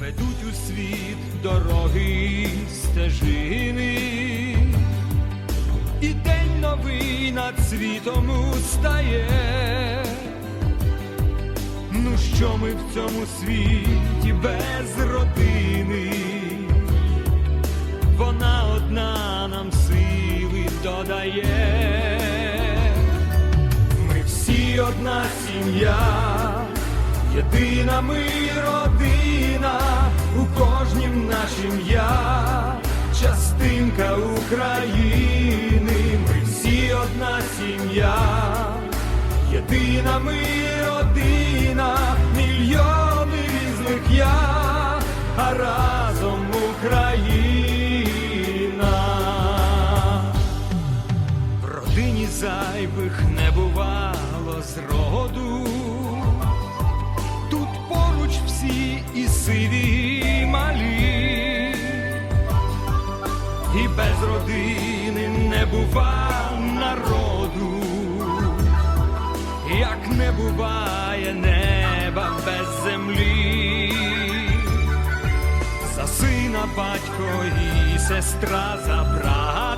ведуть у світ дороги стежини, і день новий над світом устає. Ну що ми в цьому світі без родини? Вона одна нам сили додає. Ми всі одна сім'я, єдина ми родина, у кожнім нашім я, частинка України, ми всі одна сім'я, єдина ми родина, мільйони різних я, а разом Україна. В родині зайвих не бувало зроду. І сиві, і малі, і без родини не бува народу, як не буває неба без землі. За сина батько і сестра за брата.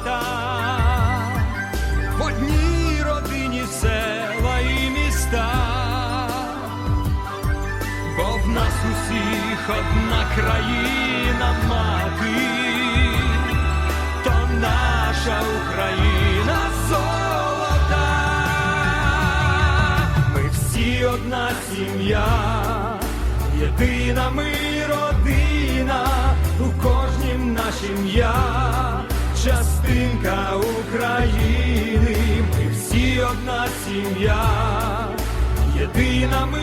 Усіх одна країна мати, то наша Україна золота. Ми всі одна сім'я, єдина ми родина, у кожнім нашім я, частинка України, ми всі одна сім'я, єдина ми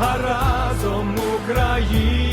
а разом Україна.